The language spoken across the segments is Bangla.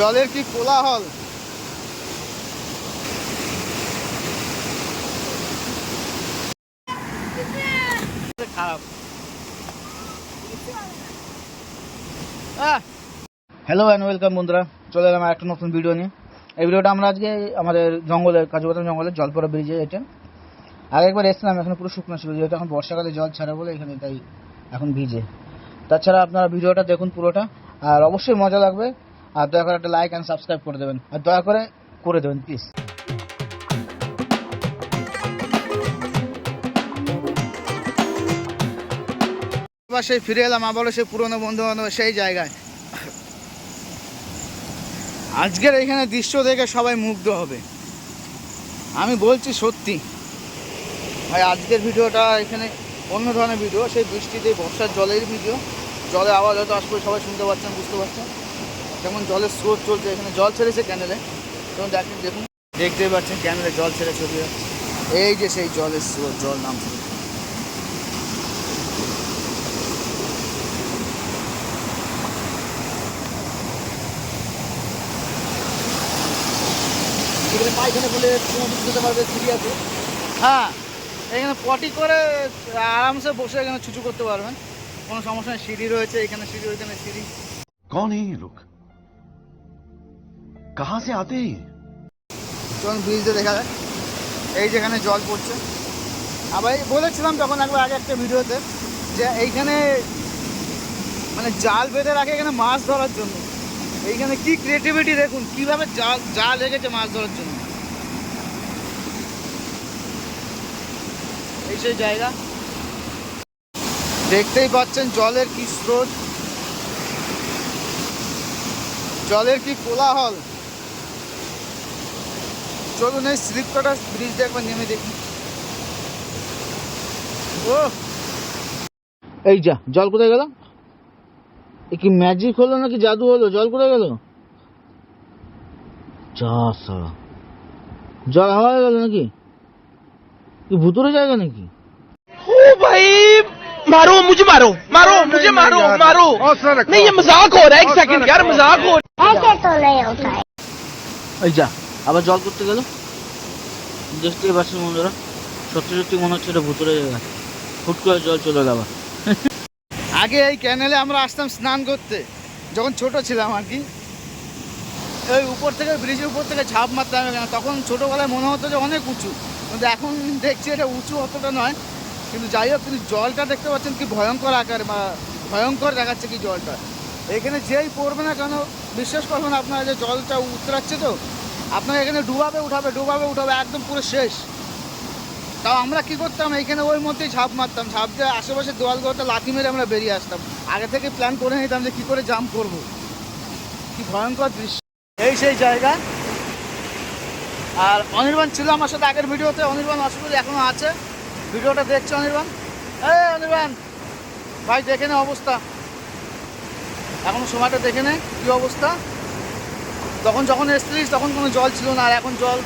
জলের কি কোলাহল? খারাপ। হ্যালো অ্যান্ড ওয়েলকাম বন্ধুরা। চলে এলাম একটা নতুন ভিডিও নিয়ে। এই ভিডিওটা আমরা আজকে আমাদের জঙ্গলের কাজুবাতাম জঙ্গলের জলপরা ব্রিজে এটা। আগে একবার এসেছিলাম, এখানে পুরো শুকনো ছিল, যেহেতু এখন বর্ষাকালে জল ছাড়া বলে এখানে তাই এখন ভিজে। তাছাড়া আপনারা ভিডিওটা দেখুন পুরোটা, আর অবশ্যই মজা লাগবে। আর দয়া করে একটা লাইক অ্যান্ড সাবস্ক্রাইব করে দেবেন। আর দয়া করে করে দেবেন প্লিজ এবার সেই ফিরে এলাম আবারও সেই পুরনো বন্ধু বান্ধব সেই জায়গায়। আজকের এখানে দৃশ্য দেখে সবাই মুগ্ধ হবে। আমি বলছি সত্যি। ভাই, আজকের ভিডিওটা এখানে অন্য ধরনের ভিডিও, সেই বৃষ্টিতে বর্ষার জলের ভিডিও। জলে আওয়াজ হয়তো আসলে সবাই শুনতে পাচ্ছেন, বুঝতে পারছেন। যেমন জলের স্রোত চলছে, এখানে জল ছেড়েছে ক্যানেলে তখন দেখেন, দেখুন। দেখতেই পাচ্ছেন ক্যানেলে জল ছেড়ে চলে এই যে সেই জলের স্রোত, জল নামছে। এখানে পায়খানা করলে পারবে ছুটি হ্যাঁ এখানে পটি করে আরামসে বসে এখানে ছুচু করতে পারবেন। কোনো সমস্যা নেই, সিঁড়ি রয়েছে, এখানে সিঁড়ি, ওইখানে সিঁড়ি। কন লোক? कहां से आते हैं ये? চলুন ব্রিজে দেখা যায় এই যেখানে জল পড়ছে আবার এই বলেছিলাম তখন একবার আগে একটা ভিডিওতে যে এইখানে মানে জাল বেঁধে রাখে এখানে মাছ ধরার জন্য এইখানে কি ক্রিয়েটিভিটি দেখুন কিভাবে জাল জাল রেখেছে মাছ ধরার জন্য এই সেই জায়গা দেখতেই পাচ্ছেন জলের কি স্রোত জলের কি কোলাহল চলুন এই স্লিপ কাটা ব্রিজটা একবার নেমে দেখি ও এই যা জল কোথায় গেল এ কি ম্যাজিক হলো নাকি জাদু হলো জল কোথায় গেল যা সালা জল হাওয়া হয়ে গেল নাকি কি ভুতুরে জায়গা নাকি ओ भाई मारो मुझे मारो मारो मुझे मारो मारो नहीं ये मजाक हो रहा है एक सेकंड यार मजाक हो ऐसे तो नहीं होता है এই যা আবার জল করতে গেল। দেখতেই পাচ্ছেন বন্ধুরা। সত্যি সত্যি মনে হচ্ছে এটা ভুতুরে জায়গা। হুট করে জল চলে গেল আগে এই ক্যানেলে আমরা আসতাম স্নান করতে। যখন ছোট ছিলাম আর কি। ওই উপর থেকে ব্রিজের উপর থেকে ঝাঁপ মারতাম এখানে তখন ছোটোবেলায় মনে হতো যে অনেক উঁচু। কিন্তু এখন দেখছি এটা উঁচু অতটা নয়। কিন্তু যাই হোক, কিন্তু জলটা দেখতে পাচ্ছেন কি ভয়ঙ্কর আকার বা ভয়ঙ্কর দেখাচ্ছে কি জলটা। এখানে যেই পড়বে না কেন, বিশ্বাস করবেন আপনারা যে জলটা উতরাচ্ছে তো আপনাকে এখানে ডুবাবে, উঠাবে ডুবাবে, উঠাবে, একদম পুরো শেষ। তাও আমরা কি করতাম? এইখানে ওই মধ্যেই ঝাঁপ মারতাম, ঝাঁপ দিয়ে আশেপাশে দেওয়ালগুলোতে লাথি মেরে আমরা বেরিয়ে আসতাম। আগে থেকে প্ল্যান করে নিতাম যে কী করে জাম্প করব। কি ভয়ঙ্কর দৃশ্য। এই সেই জায়গা। আর অনির্বাণ ছিল আমার সাথে আগের ভিডিওতে, অনির্বাণ অসুবিধা এখনও আছে। ভিডিওটা দেখছে অনির্বাণ? এই অনির্বাণ! ভাই, দেখে নে অবস্থা। এখনও সময়টা দেখে নে কী অবস্থা। তখন যখন এসছিলিস তখন কোনো জল ছিল না আর এখন জল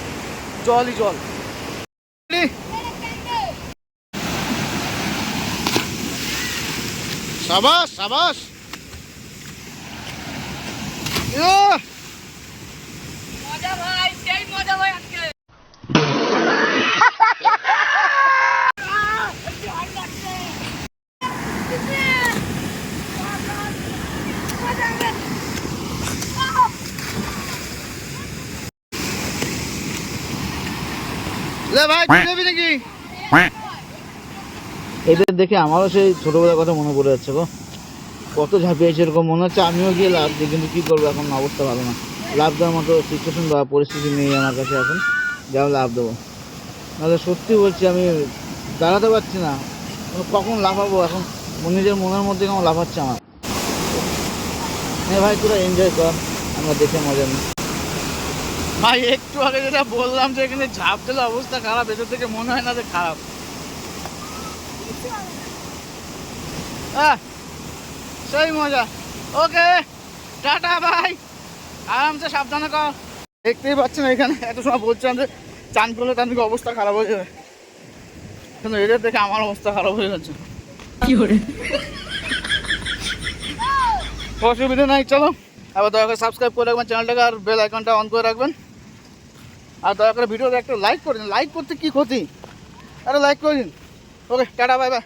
জলই জল। সাবাস সাবাস! মজা ভাই সেই মজা ভাই আজকে লে ভাই তুই নেবি নাকি? এদের দেখে আমারও সেই ছোটবেলার কথা মনে পড়ে যাচ্ছে গো। কত ঝাঁপিয়েছে এরকম মনে হচ্ছে আমিও গিয়ে লাভ দিই কিন্তু কী করব এখন? অবস্থা ভালো না। লাভ দেওয়ার মতো সিচুয়েশন বা পরিস্থিতি নেই আমার কাছে এখন। যাও লাভ দেবো। নাহলে সত্যি বলছি আমি দাঁড়াতে পারছি না। কখন লাফাবো এখন? নিজের মনের মধ্যে কেমন লাফাচ্ছে আমার। হ্যাঁ ভাই তোরা এনজয় কর। আমরা দেখে মজা নিই। ভাই একটু আগে যেটা বললাম যে এখানে ঝাঁপ দিলে অবস্থা খারাপ ভেতর থেকে মনে হয় না যে খারাপ। সেই মজা। ওকে টাটা ভাই আরামসে সাবধানে কর। দেখতেই পাচ্ছেন এখানে এত সময় বলছিলাম যে চান করলে তার দিকে অবস্থা খারাপ হয়ে যাবে। কিন্তু এদের দেখে আমার অবস্থা খারাপ হয়ে যাচ্ছে। অসুবিধা নাই চলো। আবার দয়া করে সাবস্ক্রাইব করে রাখবেন চ্যানেলটাকে আর বেল আইকনটা অন করে রাখবেন। আর দয়া করে ভিডিওটা একটা লাইক করে দিন। লাইক করতে কী ক্ষতি? আরে লাইক করে দিন। ওকে টাটা বাই বাই